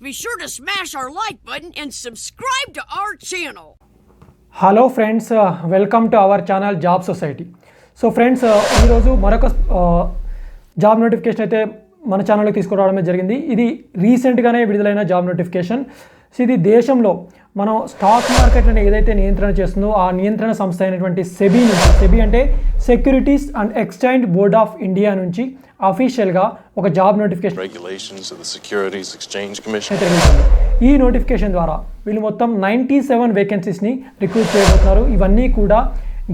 Be sure to smash our like button and subscribe to our channel. Hello friends welcome to our channel job society so friends ఈరోజు మరొక uh, job notification అయితే మన ఛానల్కి తీసుకురావడమే జరిగింది. ఇది రీసెంట్గానే విడుదలైన జాబ్ నోటిఫికేషన్ సో ఇది దేశంలో మనం స్టాక్ మార్కెట్లను ఏదైతే నియంత్రణ చేస్తుందో ఆ నియంత్రణ సంస్థ అయినటువంటి సెబీ నుంచి సెబీ అంటే securities and exchange board of India నుంచి అఫీషియల్గా ఒక జాబ్ నోటిఫికేషన్ ఈ నోటిఫికేషన్ ద్వారా వీళ్ళు మొత్తం నైంటీ సెవెన్ వేకెన్సీస్ని రిక్రూట్ చేయబోతున్నారు. ఇవన్నీ కూడా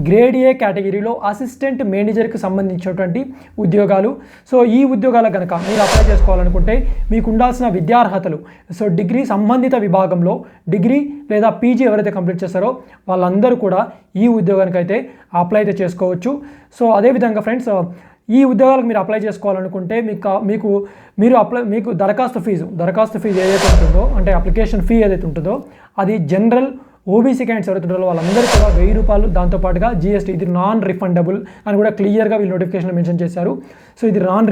గ్రేడ్ ఏ కేటగిరీలో అసిస్టెంట్ మేనేజర్కి సంబంధించినటువంటి ఉద్యోగాలు. సో ఈ ఉద్యోగాల కనుక మీరు అప్లై చేసుకోవాలనుకుంటే మీకు ఉండాల్సిన విద్యార్హతలు. సో డిగ్రీ సంబంధిత విభాగంలో డిగ్రీ లేదా పీజీ ఎవరైతే కంప్లీట్ చేస్తారో వాళ్ళందరూ కూడా ఈ ఉద్యోగానికి అయితే అప్లై అయితే చేసుకోవచ్చు. సో అదేవిధంగా ఫ్రెండ్స్ ఈ ఉద్యోగాలకు మీరు అప్లై చేసుకోవాలనుకుంటే మీకు మీకు మీరు అప్లై మీకు దరఖాస్తు ఫీజు దరఖాస్తు ఫీజు ఏదైతే ఉంటుందో అంటే అప్లికేషన్ ఫీ ఏదైతే ఉంటుందో అది జనరల్ ఓబీసీ క్యాండిడేట్స్ ఎవరైతే ఉంటారో వాళ్ళందరూ కూడా వెయ్యి రూపాయలు. దాంతోపాటుగా జీఎస్టీ ఇది నాన్ రిఫండబుల్ అని కూడా క్లియర్గా వీళ్ళు నోటిఫికేషన్ మెన్షన్ చేశారు. సో ఇది non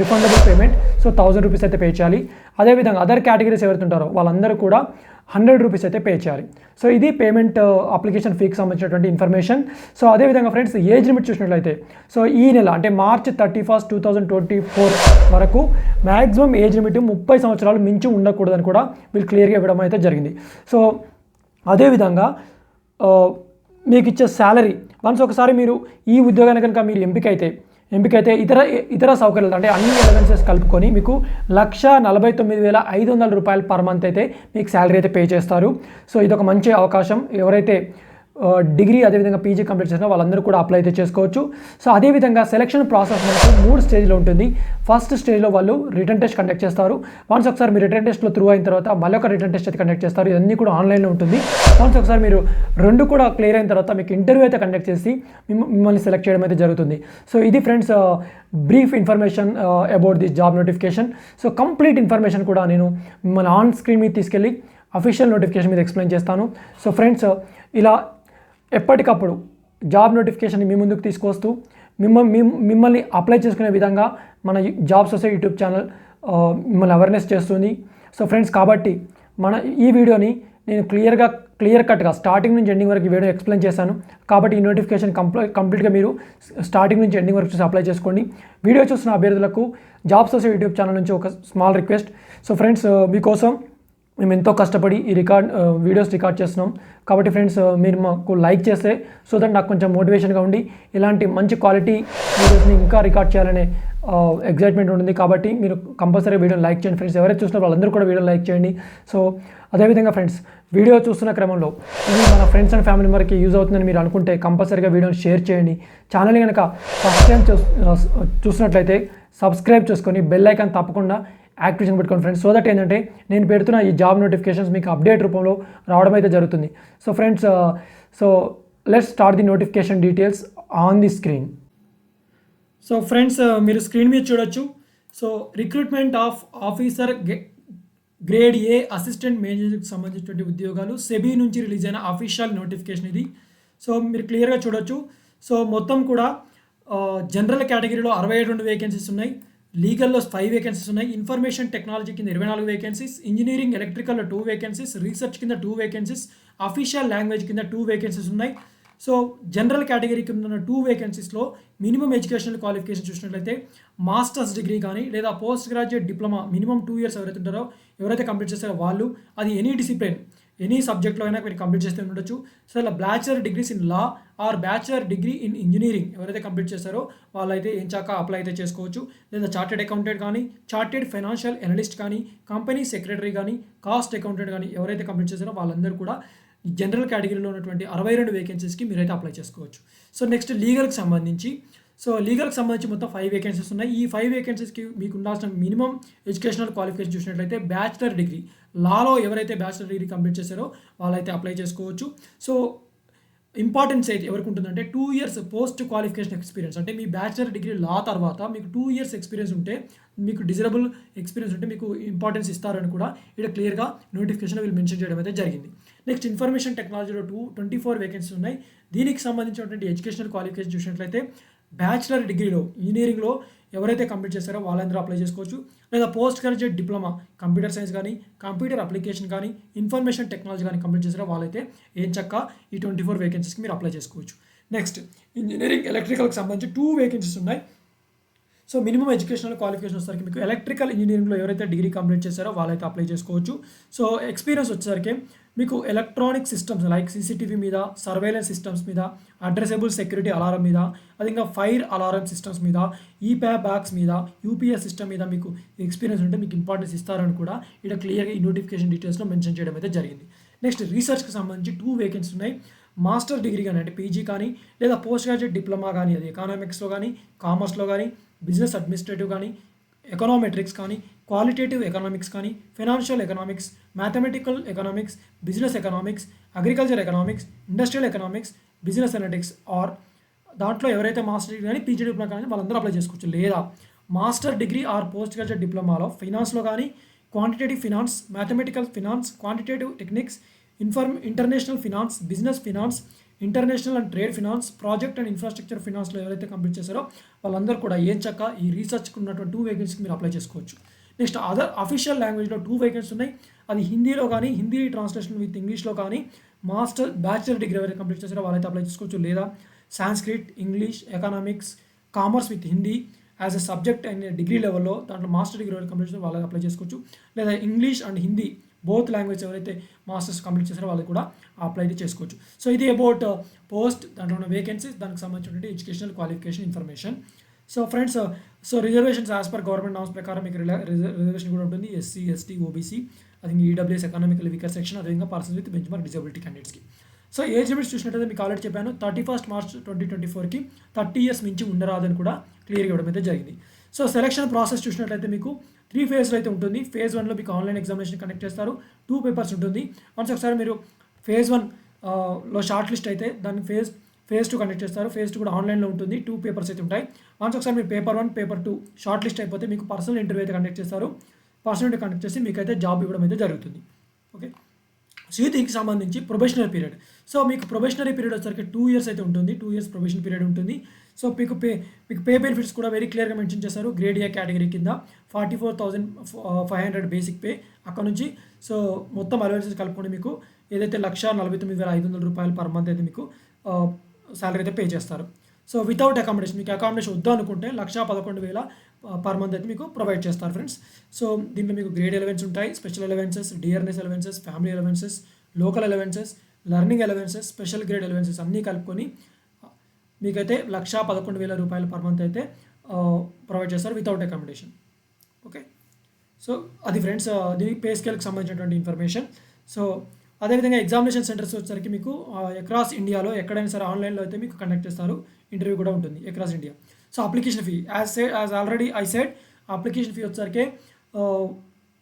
refundable payment so thousand rupees అయితే పే చేయాలి. అదేవిధంగా అదర్ కేటగిరీస్ ఎవరైతే ఉంటారో వాళ్ళందరూ కూడా హండ్రెడ్ రూపీస్ అయితే పే చేయాలి. సో ఇది పేమెంట్ అప్లికేషన్ ఫీకి సంబంధించినటువంటి ఇన్ఫర్మేషన్ సో అదేవిధంగా ఫ్రెండ్స్ ఏజ్ లిమిట్ చూసినట్లయితే సో ఈ నెల అంటే March thirty first two thousand twenty four వరకు మ్యాక్సిమం ఏజ్ లిమిట్ ముప్పై సంవత్సరాలు మించి ఉండకూడదని కూడా వీళ్ళు క్లియర్గా ఇవ్వడం అయితే జరిగింది. సో అదేవిధంగా మీకు ఇచ్చే శాలరీ వన్స్ ఒకసారి మీరు ఈ ఉద్యోగానికి కనుక మీరు ఎంపిక అయితే ఎంపిక అయితే ఇతర ఇతర సౌకర్యాలు అంటే అన్ని ఎలవెన్సెస్ కలుపుకొని మీకు లక్ష నలభై తొమ్మిది వేల ఐదు వందల రూపాయలు పర్ మంత్ అయితే మీకు శాలరీ అయితే పే చేస్తారు. సో ఇది ఒక మంచి అవకాశం. ఎవరైతే డిగ్రీ అదేవిధంగా పీజీ కంప్లీట్ చేసిన వాళ్ళందరూ కూడా అప్లై అయితే చేసుకోవచ్చు. సో అదేవిధంగా సెలక్షన్ ప్రాసెస్ మనకు మూడు స్టేజ్లో ఉంటుంది. ఫస్ట్ స్టేజ్లో వాళ్ళు రిటర్న్ టెస్ట్ కండక్ట్ చేస్తారు. వన్స్ ఒకసారి మీరు రిటర్న్ టెస్ట్లో త్రూ అయిన తర్వాత మళ్ళీ ఒక రిటర్న్ టెస్ట్ అయితే కండక్ట్ చేస్తారు. ఇవన్నీ కూడా ఆన్లైన్లో ఉంటుంది. వన్స్ ఒకసారి మీరు రెండు కూడా క్లియర్ అయిన తర్వాత మీకు ఇంటర్వ్యూ అయితే కండక్ట్ చేసి మిమ్మల్ని సెలెక్ట్ చేయడం అయితే జరుగుతుంది. సో ఇది friends brief information about this job notification so complete information కూడా నేను మిమ్మల్ని ఆన్ స్క్రీన్ మీద తీసుకెళ్ళి అఫీషియల్ నోటిఫికేషన్ మీద ఎక్స్ప్లెయిన్ చేస్తాను. సో ఫ్రెండ్స్ ఇలా ఎప్పటికప్పుడు జాబ్ నోటిఫికేషన్ మీ ముందుకు తీసుకొస్తూ మిమ్మల్ని మిమ్మల్ని అప్లై చేసుకునే విధంగా మన జాబ్ సొసైటీ యూట్యూబ్ ఛానల్ మిమ్మల్ని అవేర్నెస్ చేస్తుంది. సో ఫ్రెండ్స్ కాబట్టి మన ఈ వీడియోని నేను క్లియర్గా క్లియర్ కట్గా స్టార్టింగ్ నుంచి ఎండింగ్ వరకు వీడియో ఎక్స్ప్లెయిన్ చేశాను. కాబట్టి ఈ నోటిఫికేషన్ కంప్లీ కంప్లీట్గా మీరు స్టార్టింగ్ నుంచి ఎండింగ్ వరకు చూసి అప్లై చేసుకోండి. వీడియో చూసిన అభ్యర్థులకు జాబ్ సొసైటీ యూట్యూబ్ ఛానల్ నుంచి ఒక స్మాల్ రిక్వెస్ట్. సో ఫ్రెండ్స్ మీకోసం మేము ఎంతో కష్టపడి ఈ రికార్డ్ వీడియోస్ రికార్డ్ చేస్తున్నాం. కాబట్టి ఫ్రెండ్స్ మీరు మాకు లైక్ చేస్తే సో దట్ నాకు కొంచెం మోటివేషన్గా ఉండి ఇలాంటి మంచి క్వాలిటీ వీడియోస్ని ఇంకా రికార్డ్ చేయాలనే ఎగ్జైట్మెంట్ ఉంటుంది. కాబట్టి మీరు కంపల్సరీ వీడియోని లైక్ చేయండి. ఫ్రెండ్స్ ఎవరైతే చూసినా వాళ్ళందరూ కూడా వీడియోని లైక్ చేయండి. సో అదేవిధంగా ఫ్రెండ్స్ వీడియో చూస్తున్న క్రమంలో ఇది మన ఫ్రెండ్స్ అండ్ ఫ్యామిలీ మెంబర్కి యూజ్ అవుతుందని మీరు అనుకుంటే కంపల్సరీగా వీడియోని షేర్ చేయండి. ఛానల్ కనుక ఫస్ట్ టైం చూ చూసినట్లయితే సబ్స్క్రైబ్ చేసుకొని బెల్ ఐకాన్ తప్పకుండా యాక్టివేషన్ పెట్టుకోండి ఫ్రెండ్స్ సో దట్ ఏంటంటే నేను పెడుతున్న ఈ జాబ్ నోటిఫికేషన్స్ మీకు అప్డేట్ రూపంలో రావడం అయితే జరుగుతుంది. So friends so let's start the notification details on the screen so friends మీరు స్క్రీన్ మీద చూడొచ్చు. So recruitment of officer grade A assistant మేనేజర్కి సంబంధించినటువంటి ఉద్యోగాలు సెబీ నుంచి రిలీజ్ అయిన అఫీషియల్ నోటిఫికేషన్ ఇది. సో మీరు క్లియర్గా చూడొచ్చు. సో మొత్తం కూడా uh, జనరల్ కేటగిరీలో అరవై రెండు వేకెన్సీస్ ఉన్నాయి. లీగల్లో ఫైవ్ వేకెన్సీస్ ఉన్నాయి. ఇన్ఫర్మేషన్ టెక్నాలజీ కింద ఇరవై నాలుగు వేకెన్సీస్ ఇంజనీరింగ్ ఎలక్ట్రికల్లో టూ వేకెన్సీస్ రీసెర్చ్ కింద టూ వేకెన్సీస్ అఫీషియల్ లాంగ్వేజ్ కింద టూ వేకెన్సీస్ ఉన్నాయి. సో జనరల్ కేటగిరీ కింద ఉన్న టూ వేకెన్సీస్లో మినిమం ఎడ్యుకేషనల్ క్వాలిఫికేషన్ చూసినట్లయితే మాస్టర్స్ డిగ్రీ కానీ లేదా post graduate diploma minimum two years ఎవరైతే ఉంటారో ఎవరైతే కంప్లీట్ చేస్తారో వాళ్ళు అది ఎనీ డిసిప్లిన్. ఎనీ సబ్జెక్ట్లో అయినా మీరు కంప్లీట్ చేస్తే ఉండొచ్చు. సో ఇలా bachelor degrees in law or bachelor degree in engineering ఎవరైతే కంప్లీట్ చేస్తారో వాళ్ళైతే ఎంచాక అప్లై అయితే చేసుకోవచ్చు. లేదా చార్టెడ్ అకౌంటెంట్ కానీ చార్టెడ్ ఫైనాన్షియల్ అనలిస్ట్ కానీ కంపెనీ సెక్రటరీ కానీ కాస్ట్ అకౌంటెంట్ కానీ ఎవరైతే కంప్లీట్ చేస్తారో వాళ్ళందరూ కూడా జనరల్ కేటగిరీలో ఉన్నటువంటి అరవై రెండు వేకెన్సీస్కి మీరైతే అప్లై చేసుకోవచ్చు. సో నెక్స్ట్ లీగల్కి సంబంధించి సో లీగల్కి సంబంధించి మొత్తం ఫైవ్ వేకెన్సీస్ ఉన్నాయి. ఈ ఫైవ్ వేకెన్సీస్కి మీకు ఉండాల్సిన మినిమం ఎడ్యుకేషనల్ క్వాలిఫికేషన్ చూసినట్లయితే బ్యాచిలర్ డిగ్రీ లాలో ఎవరైతే బ్యాచిలర్ డిగ్రీ కంప్లీట్ చేశారో వాళ్ళైతే అప్లై చేసుకోవచ్చు. సో ఇంపార్టెన్స్ అయితే ఎవరికి ఉంటుందంటే two years post qualification experience అంటే మీ బ్యాచిలర్ డిగ్రీ లా తర్వాత మీకు టూ ఇయర్స్ ఎక్స్పీరియన్స్ ఉంటే మీకు డిజరబుల్ ఎక్స్పీరియన్స్ ఉంటే మీకు ఇంపార్టెన్స్ ఇస్తారని కూడా ఇక్కడ క్లియర్గా నోటిఫికేషన్ వీళ్ళు మెన్షన్ చేయడం అయితే జరిగింది. నెక్స్ట్ ఇన్ఫర్మేషన్ టెక్నాలజీలో టూ ట్వంటీ ఫోర్ వేకెన్సీ ఉన్నాయి. దీనికి సంబంధించినటువంటి ఎడ్యుకేషనల్ క్వాలిఫికేషన్ చూసినట్లయితే బ్యాచిలర్ డిగ్రీలో ఇంజనీరింగ్లో ఎవరైతే కంప్లీట్ చేస్తారో వాళ్ళందరూ అప్లై చేసుకోవచ్చు. లేదా post graduate diploma computer science కానీ కంప్యూటర్ అప్లికేషన్ కానీ ఇన్ఫర్మేషన్ టెక్నాలజీ కానీ కంప్లీట్ చేసారో వాళ్ళైతే ఏం చక్క ఈ ట్వంటీ ఫోర్ వేకెన్సీస్కి మీరు అప్లై చేసుకోవచ్చు. నెక్స్ట్ ఇంజనీరింగ్ ఎలక్ట్రికల్కి సంబంధించి టూ వేకెన్సీస్ ఉన్నాయి. సో మినిమం ఎడ్యుకేషనల్ క్వాలిఫికేషన్ వచ్చేసరికి మీకు ఎలక్ట్రికల్ ఇంజనీరింగ్లో ఎవరైతే డిగ్రీ కంప్లీట్ చేశారో వాళ్ళైతే అప్లై చేసుకోవచ్చు. సో ఎక్స్పీరియన్స్ వచ్చేసరికి మీకు ఎలక్ట్రానిక్ సిస్టమ్స్ లైక్ సీసీటీవీ మీద సర్వేలెన్స్ సిస్టమ్స్ మీద అడ్రసబుల్ సెక్యూరిటీ అలారం మీద అది ఇంకా ఫైర్ అలారం సిస్టమ్స్ మీద ఈప్యా బ్యాగ్స్ మీద యూపీఎస్ సిస్టమ్ మీద మీకు ఎక్స్పీరియన్స్ ఉంటే మీకు ఇంపార్టెన్స్ ఇస్తారని కూడా ఇక్కడ క్లియర్గా ఈ నోటిఫికేషన్ డీటెయిల్స్లో మెన్షన్ చేయడం అయితే జరిగింది. నెక్స్ట్ రీసెర్చ్కి సంబంధించి టూ వేకెన్సీ ఉన్నాయి. మాస్టర్ డిగ్రీ కానీ అంటే పీజీ కానీ లేదా పోస్ట్ గ్రాడ్యుయేట్ డిప్లొమా కానీ అది ఎకనామిక్స్లో కానీ కామర్స్లో కానీ బిజినెస్ అడ్మినిస్ట్రేటివ్ కానీ ఎకనామెట్రిక్స్ కానీ క్వాలిటేటివ్ ఎకనామిక్స్ కానీ financial economics mathematical economics business economics agriculture economics industrial economics business analytics or దాంట్లో ఎవరైతే మాస్టర్ డిగ్రీ కానీ పీజీ డిప్లొమా కానీ వాళ్ళందరూ అప్లై చేసుకోవచ్చు. లేదా master degree or post graduate డిప్లొమాలో ఫైనాన్స్లో కానీ quantitative finance mathematical finance quantitative techniques inform international finance business finance international and trade finance project and infrastructure ఫినాన్స్లో ఎవరైతే కంప్లీట్ చేశారో వాళ్ళందరూ కూడా ఏం చక్క ఈ రీసెర్చ్కి ఉన్నటువంటి టూ వేకెన్సీకి మీరు అప్లై చేసుకోవచ్చు. నెక్స్ట్ అదర్ అఫీషియల్ లాంగ్వేజ్లో టూ వేకెన్సీ ఉన్నాయి. అది హిందీలో కానీ హిందీ ట్రాన్స్లేషన్ విత్ ఇంగ్లీష్లో కానీ మాస్టర్ బ్యాచిలర్ డిగ్రీ వరకు కంప్లీట్ చేసారో వాళ్ళైతే అప్లై చేసుకోవచ్చు. లేదా Sanskrit English economics commerce with Hindi as a subject and degree లెవెల్లో దాంట్లో మాస్టర్ డిగ్రీ వరకు కంప్లీట్ చేసిన వాళ్ళకి అప్లై చేసుకోవచ్చు. లేదా English and Hindi both language ఎవరైతే మాస్టర్స్ కంప్లీట్ చేస్తారో వాళ్ళకి కూడా అప్లై అయితే చేసుకోవచ్చు. సో ఇది అబౌట్ పోస్ట్ uh, దాంట్లో ఉన్న వేకెన్సీస్ దానికి సంబంధించినటువంటి educational qualification information so friends so reservations as per government norms ప్రకారం మీకు రిజర్వేషన్ కూడా ఉంటుంది. ఎస్సీ ఎస్టీ ఓబీసీ అది ఈడబ్ల్యూఎస్ ఎకనామికల్ వీకర్ సెక్షన్ అదేవిధంగా persons with bench mark disability క్యాండిడేట్స్కి సో ఏజ్ లిమిట్స్ చూసినట్టయితే మీకు ఆల్రెడీ చెప్పాను. Thirty first March twenty twenty ఫోర్కి థర్టీ ఇయర్స్ మించి ఉండరాదని కూడా క్లియర్గా ఇవ్వడం అయితే జరిగింది. సో సెలక్షన్ ప్రాసెస్ చూసినట్లయితే మీకు త్రీ ఫేజ్లో అయితే ఉంటుంది. ఫేజ్ వన్లో మీకు ఆన్లైన్ ఎగ్జామినేషన్ కండక్ట్ చేస్తారు. టూ పేపర్స్ ఉంటుంది. వన్స్ ఒకసారి మీరు ఫేజ్ వన్ uh, లో షార్ట్ లిస్ట్ అయితే దాని ఫేజ్ ఫేజ్ టూ కండక్ట్ చేస్తారు. ఫేజ్ టూ కూడా ఆన్లైన్లో ఉంటుంది. టూ పేపర్స్ అయితే ఉంటాయి. వన్స్ ఒకసారి మీరు paper one paper two shortlist అయిపోతే మీకు పర్సనల్ ఇంటర్వ్యూ అయితే కండక్ట్ చేస్తారు. పర్సనల్ ఇంటర్వ్యూ కండక్ట్ చేసి మీకు అయితే జాబ్ ఇవ్వడం అయితే జరుగుతుంది. ఓకే సో దీనికి సంబంధించి ప్రొబేషనరీ పీరియడ్ సో మీకు ప్రొబేషనరీ పీరియడ్ వచ్చేసరికి టూ ఇయర్స్ అయితే ఉంటుంది. టూ ఇయర్స్ ప్రొబేషన్ పీరియడ్ ఉంటుంది. సో మీకు పే మీకు పే బెనిఫిట్స్ కూడా వెరీ క్లియర్గా మెన్షన్ చేశారు. గ్రేడ్ ఏ కేటగిరీ కింద forty four thousand five hundred basic pay అక్కడ నుంచి సో మొత్తం అలవెన్సెస్ కలుపుకొని మీకు ఏదైతే లక్ష నలభై తొమ్మిది వేల ఐదు వందల రూపాయలు పర్ మంత్ అయితే మీకు uh, శాలరీ అయితే పే చేస్తారు. సో వితౌట్ అకామిడేషన్ మీకు అకామిడేషన్ వద్దు అనుకుంటే లక్ష పదకొండు వేల పర్ మంత్ అయితే మీకు ప్రొవైడ్ చేస్తారు ఫ్రెండ్స్ సో దీంట్లో మీకు గ్రేడ్ ఎలవెన్స్ ఉంటాయి special allowances DRS allowances family allowances local allowances learning allowances special grade allowances అన్నీ కలుపుకొని మీకైతే లక్షా పదకొండు వేల రూపాయలు పర్ మంత్ అయితే ప్రొవైడ్ చేస్తారు వితౌట్ అకామిడేషన్ ఓకే సో అది ఫ్రెండ్స్ దీనికి పే స్కేల్కి సంబంధించినటువంటి ఇన్ఫర్మేషన్ సో అదేవిధంగా ఎగ్జామినేషన్ సెంటర్స్ వచ్చేసరికి మీకు అక్రాస్ ఇండియాలో ఎక్కడైనా సరే ఆన్లైన్లో అయితే మీకు కండక్ట్ చేస్తారు. ఇంటర్వ్యూ కూడా ఉంటుంది across India so application fee as said as already I said application fee వచ్చేసరికి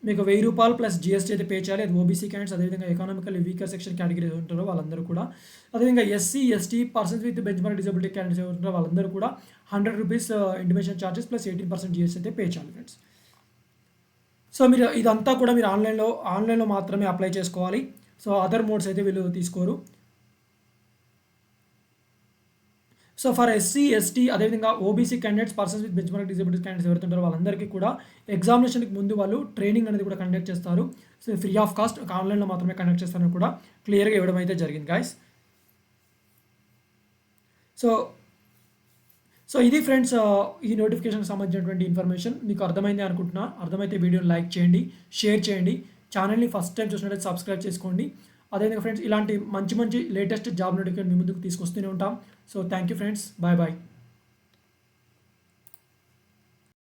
మీకు వెయ్యి రూపాయలు ప్లస్ జిఎస్టీ అయితే పే చేయాలి. అది ఓబీసీ క్యాండిడేట్స్ అదేవిధంగా ఎకనామికల్ వీకర్ సెక్షన్ కేటగిరీ ఉంటారో వాళ్ళందరూ కూడా. అదేవిధంగా SC ST persons with benchmark disability candidates ఉంటారు ఉంటారో వాళ్ళందరూ కూడా hundred rupees intimation charges plus eighteen percent GST అయితే పే చేయాలి ఫ్రెండ్స్ సో మీరు ఇదంతా కూడా మీరు ఆన్లైన్లో ఆన్లైన్లో మాత్రమే అప్లై చేసుకోవాలి. సో అదర్ మోడ్స్ అయితే వీళ్ళు తీసుకోరు. సో ఫర్ ఎస్సీ ఎస్టీ అదేవిధంగా OBC candidates persons with benchmark disability candidates ఎవరైతే ఉంటారో వాళ్ళందరికీ కూడా ఎగ్జామినేషన్కి ముందు వాళ్ళు ట్రైనింగ్ అనేది కూడా కండక్ట్ చేస్తారు. సో ఫ్రీ ఆఫ్ కాస్ట్ ఆన్లైన్లో మాత్రమే కండక్ట్ చేస్తారని కూడా క్లియర్గా ఇవ్వడం అయితే జరిగింది గాయస్ సో సో ఇది ఫ్రెండ్స్ ఈ నోటిఫికేషన్కి సంబంధించినటువంటి ఇన్ఫర్మేషన్ మీకు అర్థమైంది అనుకుంటున్నా. అర్థమైతే వీడియోని లైక్ చేయండి షేర్ చేయండి. ఛానల్ని ఫస్ట్ టైం చూసినట్లయితే సబ్స్క్రైబ్ చేసుకోండి. అదేవిధంగా ఫ్రెండ్స్ ఇలాంటి మంచి మంచి లేటెస్ట్ జాబ్ నోటిఫికేషన్ మీ ముందుకు తీసుకొస్తూనే ఉంటాం. So thank you friends bye bye